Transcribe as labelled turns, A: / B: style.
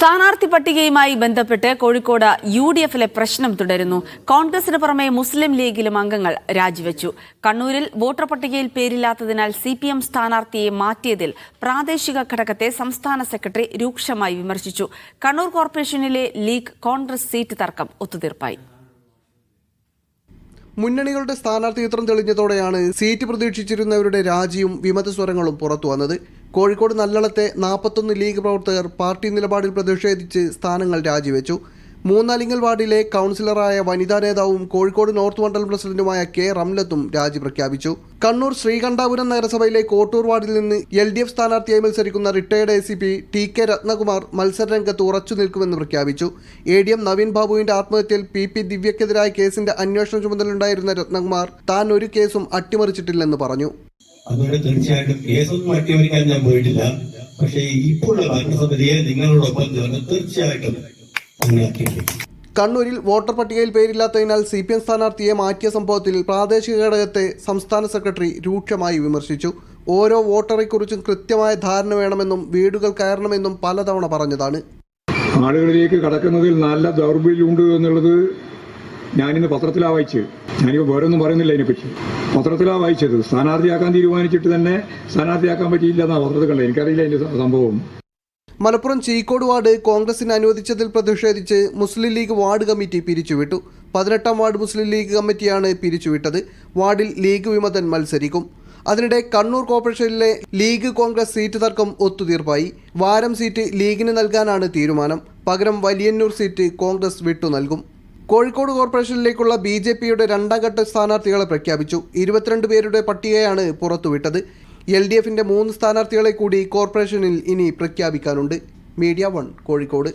A: സ്ഥാനാർത്ഥി പട്ടികയുമായി ബന്ധപ്പെട്ട് Kozhikode U D എഫിലെ പ്രശ്നം തുടരുന്നു. കോൺഗ്രസിന് പുറമെ മുസ്ലിം ലീഗിലും അംഗങ്ങൾ രാജിവെച്ചു. കണ്ണൂരിൽ വോട്ടർ പട്ടികയിൽ പേരില്ലാത്തതിനാൽ സി പി എം സ്ഥാനാർത്ഥിയെ മാറ്റിയതിൽ പ്രാദേശിക ഘടകത്തെ സംസ്ഥാന സെക്രട്ടറി രൂക്ഷമായി വിമർശിച്ചു. കണ്ണൂർ കോർപ്പറേഷനിലെ ലീഗ് കോൺഗ്രസ് സീറ്റ് തർക്കം ഒത്തുതീർപ്പായി.
B: മുന്നണികളുടെ സ്ഥാനാർത്ഥി ചിത്രം തെളിഞ്ഞതോടെയാണ് സീറ്റ് പ്രതീക്ഷിച്ചിരുന്നവരുടെ രാജിയും വിമതസ്വരങ്ങളും പുറത്തു കോഴിക്കോട് നല്ലളത്തെ നാൽപ്പത്തൊന്ന് ലീഗ് പ്രവർത്തകർ പാർട്ടി നിലപാടിൽ പ്രതിഷേധിച്ച് സ്ഥാനങ്ങൾ രാജിവെച്ചു. മൂന്നാലിങ്ങൽ വാർഡിലെ കൗൺസിലറായ വനിതാ നേതാവും കോഴിക്കോട് നോർത്ത് മണ്ഡലം പ്രസിഡന്റുമായ കെ റംലത്തും രാജി പ്രഖ്യാപിച്ചു. കണ്ണൂർ ശ്രീകണ്ഠാപുരം നഗരസഭയിലെ കോട്ടൂർ വാർഡിൽ നിന്ന് എൽ ഡി എഫ് സ്ഥാനാർത്ഥിയായി മത്സരിക്കുന്ന retired A C P T K Ratnakumar മത്സരരംഗത്ത് ഉറച്ചു നിൽക്കുമെന്ന് പ്രഖ്യാപിച്ചു. എ ഡി എം നവീൻ ബാബുവിന്റെ ആത്മഹത്യയിൽ പി പി ദിവ്യക്കെതിരായ കേസിന്റെ അന്വേഷണ ചുമതലയുണ്ടായിരുന്ന രത്നകുമാർ താൻ ഒരു കേസും അട്ടിമറിച്ചിട്ടില്ലെന്ന് പറഞ്ഞു.
C: അതുകൊണ്ട് തീർച്ചയായിട്ടും കേസൊന്നും അട്ടിമറിക്കാൻ ഞാൻ പോയിട്ടില്ല. പക്ഷേ ഇപ്പോഴുള്ള ഭരണസമിതിയെ നിങ്ങളോടൊപ്പം ചേർന്ന് തീർച്ചയായിട്ടും
B: കണ്ണൂരിൽ വോട്ടർ പട്ടികയിൽ പേരില്ലാത്തതിനാൽ സി പി എം സ്ഥാനാർത്ഥിയെ മാറ്റിയ സംഭവത്തിൽ പ്രാദേശിക ഘടകത്തെ സംസ്ഥാന സെക്രട്ടറി രൂക്ഷമായി വിമർശിച്ചു. ഓരോ വോട്ടറെക്കുറിച്ചും കൃത്യമായ ധാരണ വേണമെന്നും വീടുകൾ കയറണമെന്നും പലതവണ പറഞ്ഞതാണ്.
D: ആളുകളിലേക്ക് കടക്കുന്നതിൽ നല്ല ദൗർബല്യമുണ്ട് എന്നുള്ളത് ഞാനിന്ന് പത്രത്തിലാണ് വായിച്ചത്. ഞാനിപ്പോൾ വേറൊന്നും പറയുന്നില്ല അതിനെപ്പറ്റി. പത്രത്തിലാണ് വായിച്ചത്. സ്ഥാനാർത്ഥിയാക്കാൻ തീരുമാനിച്ചിട്ട് തന്നെ സ്ഥാനാർത്ഥിയാക്കാൻ പറ്റിയില്ല എന്നാണ് പത്രത്തിൽ കണ്ടത്. എനിക്കറിയില്ല അതിന്റെ സംഭവം.
B: മലപ്പുറം ചീക്കോട് വാർഡ് കോൺഗ്രസിന് അനുവദിച്ചതിൽ പ്രതിഷേധിച്ച് മുസ്ലിം ലീഗ് വാർഡ് കമ്മിറ്റി പിരിച്ചുവിട്ടു. പതിനെട്ടാം വാർഡ് മുസ്ലിം ലീഗ് കമ്മിറ്റിയാണ് പിരിച്ചുവിട്ടത്. വാർഡിൽ ലീഗ് വിമതൻ മത്സരിക്കും. അതിനിടെ കണ്ണൂർ കോർപ്പറേഷനിലെ ലീഗ് കോൺഗ്രസ് സീറ്റ് തർക്കം ഒത്തുതീർപ്പായി. വാരം സീറ്റ് ലീഗിന് നൽകാനാണ് തീരുമാനം. പകരം വലിയന്നൂർ സീറ്റ് കോൺഗ്രസ് വിട്ടു നൽകും. കോഴിക്കോട് കോർപ്പറേഷനിലേക്കുള്ള ബി ജെ പിയുടെ രണ്ടാം ഘട്ട സ്ഥാനാർത്ഥികളെ പ്രഖ്യാപിച്ചു. ഇരുപത്തിരണ്ട് പേരുടെ പട്ടികയാണ് പുറത്തുവിട്ടത്. എൽ ഡി എഫിന്റെ മൂന്ന് സ്ഥാനാർത്ഥികളെ കൂടി കോർപ്പറേഷനിൽ ഇനി പ്രഖ്യാപിക്കാനുണ്ട്. Media one Kozhikode.